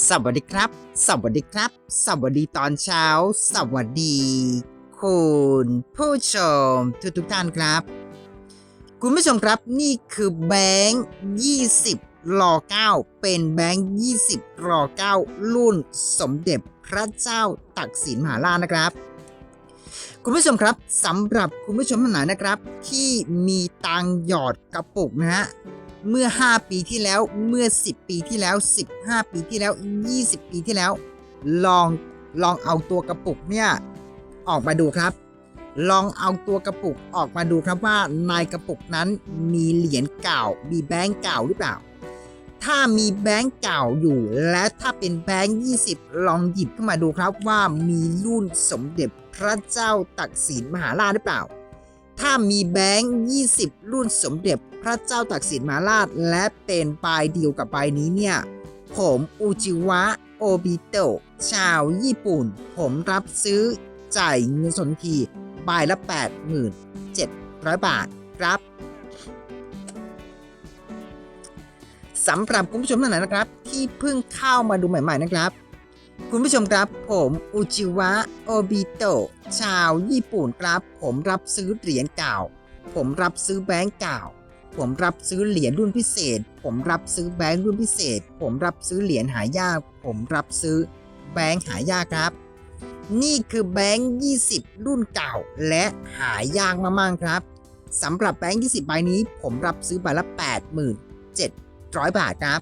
สวัสดีครับ สวัสดีครับ สวัสดีตอนเช้า สวัสดี คุณผู้ชมทุกทุกท่านครับ คุณผู้ชมครับนี่คือแบงค์20รอ9เป็นแบงค์20รอ9รุ่นสมเด็จพระเจ้าตักสินมหาราชนะครับคุณผู้ชมครับสำหรับคุณผู้ชมท่านไหนนะครับ ที่มีตังหยอดกระปุกนะฮะ เมื่อ 5 ปีที่แล้ว เมื่อ 10 ปีที่แล้ว 15 ปีที่แล้ว 20 ปีที่แล้ว ลองลองเอาตัวกระปุกเนี่ยออกมาดูครับ ลองเอาตัวกระปุกออกมาดูครับว่าในกระปุกนั้นมีเหรียญเก่า มีแบงก์เก่าหรือเปล่า ถ้ามีแบงก์เก่าอยู่ และถ้าเป็นแบงก์20 ลองหยิบขึ้นมาดูครับว่ามีรุ่นสมเด็จพระเจ้าตักสินมหาราชหรือเปล่า ถ้ามีแบงค์20 รุ่นสมเด็จ พระเจ้าตักสินมาราชและเป็นปลายเดียวกับใบนี้เนี่ย ผมอุจิวะโอบิโตะชาวญี่ปุ่น ผมรับซื้อจ่ายเงินสนทีใบละ 87,000 บาทครับสำหรับคุณผู้ชมท่านไหนนะครับ ที่เพิ่งเข้ามาดูใหม่ๆนะครับ คุณผู้ชมครับ ผมอุจิวะโอบิโตะชาวญี่ปุ่นครับ ผมรับซื้อเหรียญเก่า ผมรับซื้อแบงก์เก่า ผมรับซื้อเหรียญรุ่นพิเศษ ผมรับซื้อแบงก์รุ่นพิเศษ ผมรับซื้อเหรียญหายาก ผมรับซื้อแบงก์หายากครับ นี่คือแบงก์20 รุ่นเก่าและหายากมากๆครับสำหรับแบงก์20 ใบนี้ ผมรับซื้อใบละ 87,000 บาทครับ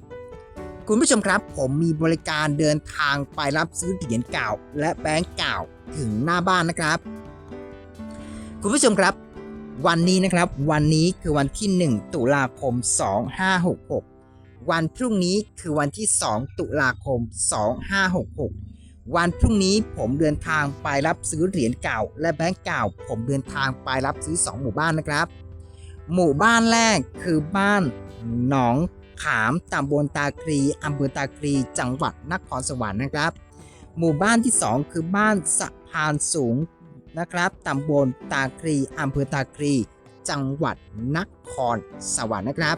คุณผู้ชมครับผมมีบริการเดินทางไปรับซื้อเหรียญเก่า และแบงก์เก่าถึงหน้าบ้านนะครับ คุณผู้ชมครับ วันนี้นะครับ วันนี้คือวันที่ 1 ตุลาคม 2566 วันพรุ่งนี้คือวันที่ 2 ตุลาคม 2566 วันพรุ่งนี้ผมเดินทางไปรับซื้อเหรียญเก่า และแบงก์เก่า ผมเดินทางไปรับซื้อ 2 หมู่บ้านนะครับ หมู่บ้านแรกคือบ้านหนองขามตำบลตาครีอำเภอตาครี จังหวัดนครสวรรค์นะครับ หมู่บ้านที่ 2 คือบ้านสะพานสูง นะครับตำบลตาครีอำเภอตาครี จังหวัดนครสวรรค์นะครับ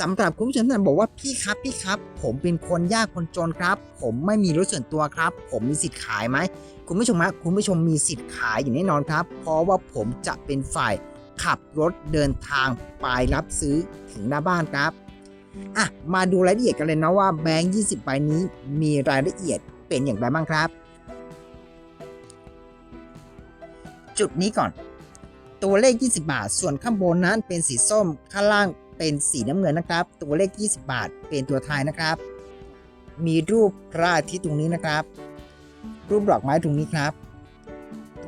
สำหรับคุณผู้ชมท่านบอกว่าพี่ครับพี่ครับ ผมเป็นคนยากคนจนครับ ผมไม่มีรถส่วนตัวครับ ผมมีสิทธิ์ขายไหมคุณผู้ชมฮะคุณผู้ชมมีสิทธิ์ขายอย่างแน่นอนครับ เพราะว่าผมจะเป็นฝ่ายขับรถเดินทางไปรับซื้อถึงหน้าบ้านครับอะมาดูรายละเอียดกันเลยนะว่าแบงค์ 20 ใบนี้มีรายละเอียดเป็นอย่างไรบ้างครับ จุดนี้ก่อน ตัวเลข 20 บาท ส่วนข้างบนนั้นเป็นสีส้มข้างล่างเป็นสีน้ำเงินนะครับ ตัวเลข 20 บาท เป็นตัวไทยนะครับ มีรูปพระอาทิตย์ตรงนี้นะครับ รูปดอกไม้ตรงนี้ครับ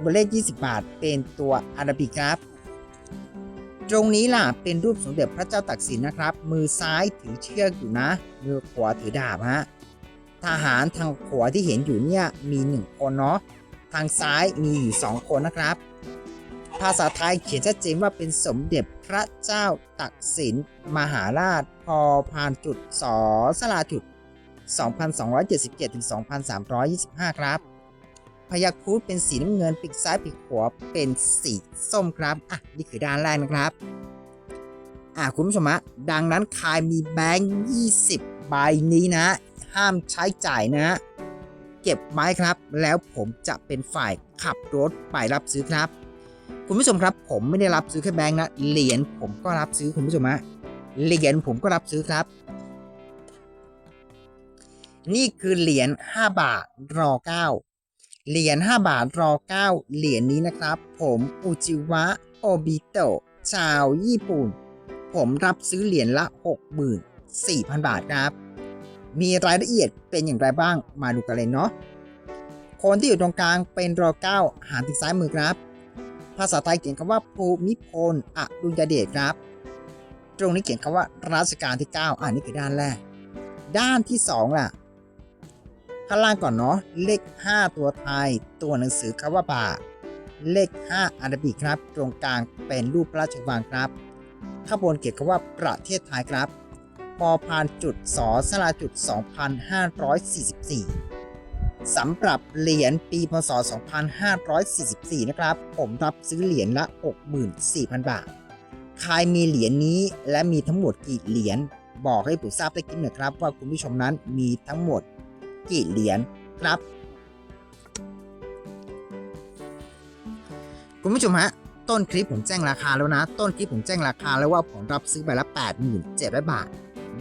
ตัวเลข 20 บาท เป็นตัวอาราบิกครับ ตรงนี้ล่ะเป็นรูปสมเด็จพระเจ้าตักสินนะครับ มือซ้ายถือเชือกอยู่นะ มือขวาถือดาบฮะทหารทางขวาที่เห็นอยู่เนี่ยมีหนึ่งคนเนาะ ทางซ้ายมีอยู่สองคนนะครับ ภาษาไทยเขียนชัดเจนว่าเป็นสมเด็จพระเจ้าตักสินมหาราช พอพานจุดสอสลาจุด 2277ถึง2325 ครับพยัคฆ์ครุฑเป็นสีน้ำเงินปีกซ้ายปีกขวาเป็นสีส้มครับอะนี่คือด้านแรกนะครับอะคุณผู้ชมฮะดังนั้นใครมีแบงค์20 ใบนี้นะ ห้ามใช้จ่ายนะ เก็บไว้ครับ แล้วผมจะเป็นฝ่ายขับรถไปรับซื้อครับ คุณผู้ชมครับ ผมไม่ได้รับซื้อแค่แบงค์นะเหรียญผมก็รับซื้อคุณผู้ชมฮะเหรียญผมก็รับซื้อครับ นี่คือเหรียญ5บาทรอ9เหรียญ5บาทรอ9เหรียญนี้นะครับ ผมอุจิวะโอบิโตะชาวญี่ปุ่น ผมรับซื้อเหรียญละ 64,000 บาทครับ มีรายละเอียดเป็นอย่างไรบ้างมาดูกันเลยเนาะคนที่อยู่ตรงกลางเป็นรอ9หารทางซ้ายมือครับ ภาษาไทยเขียนคำว่าภูมิพลอดุลยเดชครับ ตรงนี้เขียนคำว่ารัชกาลที่ 9อ่านี่คือด้านแรก ด้านที่ 2 ล่ะ ข้างล่างก่อนเนาะเลข 5 ตัวไทย ตัวหนังสือคำว่าบาเลข 5อาราบิกครับ ตรงกลางเป็นรูปพระราชวังครับ ข้างบนเขียนคำว่าประเทศไทยครับ พอพานจุดสอสลาจุด 2544สำหรับเหรียญปีพศ 2544 นะครับ ผมรับซื้อเหรียญละ 64,000 บาท ใครมีเหรียญนี้และมีทั้งหมดกี่เหรียญบอกให้ผมทราบได้กินหน่อยครับ ว่าคุณผู้ชมนั้นมีทั้งหมดกี่เหรียญครับ คุณผู้ชมฮะต้นคลิปผมแจ้งราคาแล้วนะ ต้นคลิปผมแจ้งราคาแล้วว่าผมรับซื้อใบละ 87,000 บาท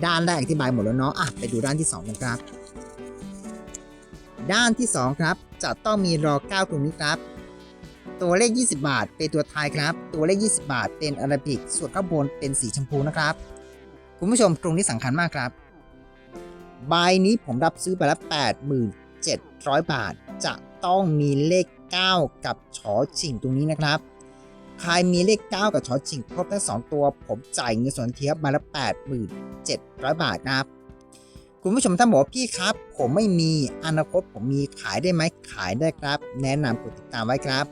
ด้านแรกอธิบายหมดแล้วเนาะอะไปดูด้านที่2กันครับ ด้านที่ 2 ครับ จะต้องมีรอ9ตรงนี้ครับ ตัวเลข 20 บาท เป็นตัวไทยครับ ตัวเลข 20 บาท เป็นอาราบิก ส่วนข้างบนเป็นสีชมพูนะครับ คุณผู้ชมตรงนี้สำคัญมากครับ ใบนี้ผมรับซื้อไปละ87,000บาท จะต้องมีเลข 9 กับชอชิงตรงนี้นะครับ ใครมีเลข 9 กับชอชิงครบทั้ง2ตัว ผมจ่ายเงินส่วนเทียบมาละ87,000 บาทนะครับ คุณผู้ชมถ้าบอกพี่ครับ ผมไม่มีอนาคตผมมีขายได้ไหมขายได้ครับ แนะนำกดติดตามไว้ครับ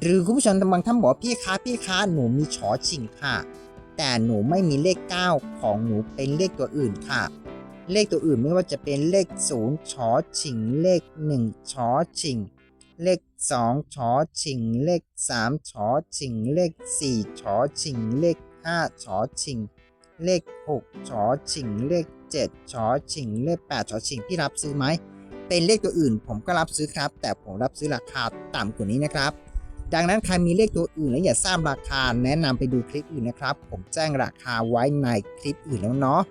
หรือคุณผู้ชมบางท่านบอกพี่คะพี่คะหนูมีชอชิงค่ะ แต่หนูไม่มีเลข 9 ของหนูเป็นเลขตัวอื่นค่ะ เลขตัวอื่นไม่ว่าจะเป็นเลข0ชอชิงเลข1ชอชิง เลข2ชอชิง เลข3ชอชิง เลข4ชอชิง เลข5ชอชิง เลข6ชอชิง เลข7ชอชิง เลข8ชอชิงพี่รับซื้อไหมเป็นเลขตัวอื่น ผมก็รับซื้อครับ แต่ผมรับซื้อราคาต่ำกว่านี้นะครับ ดังนั้นใครมีเลขตัวอื่นและอยากทราบราคาแนะนำไปดูคลิปอื่นนะครับ ผมแจ้งราคาไว้ในคลิปอื่นแล้วเนาะ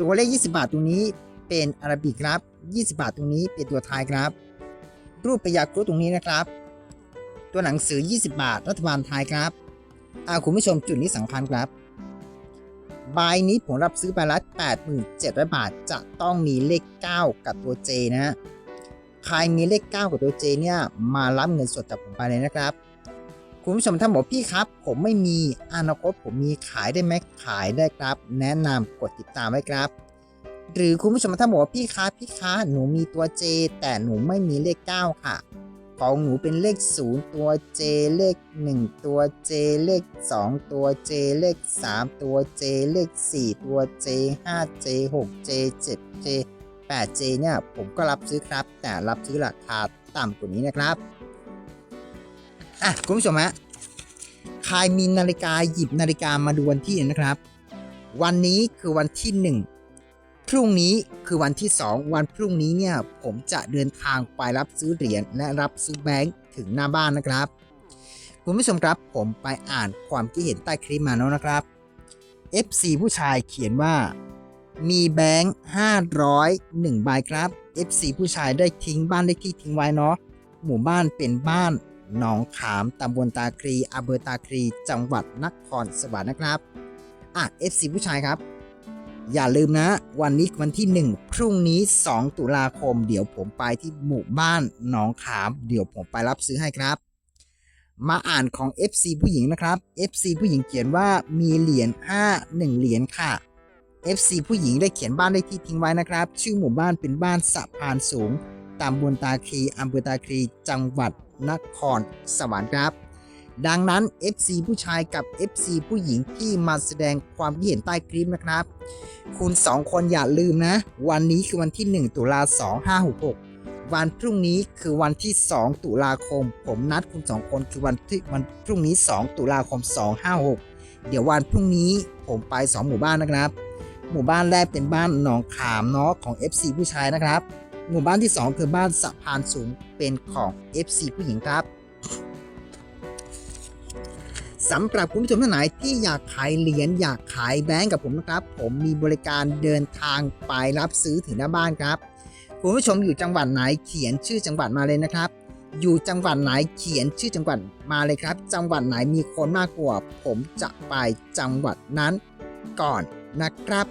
ตัวเลข 20 บาทตรงนี้ เป็นอาราบิกครับ 20 บาทตรงนี้เป็นตัวไทยครับ รูปพยากรุตรงนี้นะครับ ตัวหนังสือ 20 บาทรัฐบาลไทยครับอาคุณผู้ชมจุดนี้สำคัญครับใบนี้ผมรับซื้อไปละ87,000 บาท จะต้องมีเลข 9 กับตัว J นะฮะใครมีเลข 9 กับตัว J เนี่ยมารับเงินสดจากผมไปเลยนะครับ คุณผู้ชมถ้าบอกพี่ครับ ผมไม่มีอนาคตผมมีขายได้ไหมขายได้ครับ แนะนำกดติดตามไว้ครับ หรือคุณผู้ชมถ้าบอกว่าพี่คะพี่คะหนูมีตัว J แต่หนูไม่มีเลข 9 ค่ะ ของหนูเป็นเลข 0 ตัว J เลข 1 ตัว J เลข 2 ตัว J เลข 3 ตัว J เลข 4 ตัว J 5 J 6 J 7 J 8J เนี่ยผมก็รับซื้อครับ แต่รับซื้อราคาต่ำกว่านี้นะครับอะคุณผู้ชมฮะใครมีนาฬิกาหยิบนาฬิกามาดูวันที่นะครับ วันนี้คือวันที่ 1 พรุ่งนี้คือวันที่ 2 วันพรุ่งนี้เนี่ยผมจะเดินทางไปรับซื้อเหรียญและรับซื้อแบงค์ถึงหน้าบ้านนะครับ คุณผู้ชมครับผมไปอ่านความคิดเห็นใต้คลิปมาแล้วนะครับ FC ผู้ชายเขียนว่า มีแบงค์501ใบครับ FC ผู้ชายได้ทิ้งบ้านเลขที่ทิ้งไว้เนาะหมู่บ้านเป็นบ้านหนองขามตำบลตาครีอำเภอตาครี จังหวัดนครสวรรค์นะครับอะ FC ผู้ชายครับ อย่าลืมนะ วันนี้วันที่ 1 พรุ่งนี้ 2 ตุลาคม เดี๋ยวผมไปที่หมู่บ้านหนองขาม เดี๋ยวผมไปรับซื้อให้ครับ มาอ่านของ FC ผู้หญิงนะครับ FC ผู้หญิงเขียนว่ามีเหรียญ5 1เหรียญค่ะ FC ผู้หญิงได้เขียนบ้านเลขที่ทิ้งไว้นะครับ ชื่อหมู่บ้านเป็นบ้านสะพานสูงตำบลตาคลีอำเภอตาคลีจังหวัดนครสวรรค์ครับ ดังนั้น FC ผู้ชายกับ FC ผู้หญิงที่มาแสดงความคิดเห็นใต้คลิปนะครับ คุณ 2 คนอย่าลืมนะ วันนี้คือวันที่ 1 ตุลา2566 วันพรุ่งนี้คือวันที่ 2 ตุลาคม ผมนัดคุณ 2 คนคือวันที่วันพรุ่งนี้ 2 ตุลาคม 256 เดี๋ยววันพรุ่งนี้ผมไป 2 หมู่บ้านนะครับ หมู่บ้านแรกเป็นบ้านหนองขามเนาะของ FC ผู้ชายนะครับ หมู่บ้านที่ 2 คือบ้านสะพานสูงเป็นของ FC ผู้หญิงครับ สำหรับคุณผู้ชมท่านไหนที่อยากขายเหรียญอยากขายแบงก์กับผมนะครับ ผมมีบริการเดินทางไปรับซื้อถึงหน้าบ้านครับ คุณผู้ชมอยู่จังหวัดไหนเขียนชื่อจังหวัดมาเลยนะครับ อยู่จังหวัดไหนเขียนชื่อจังหวัดมาเลยครับ จังหวัดไหนมีคนมากกว่า ผมจะไปจังหวัดนั้นก่อนนะครับ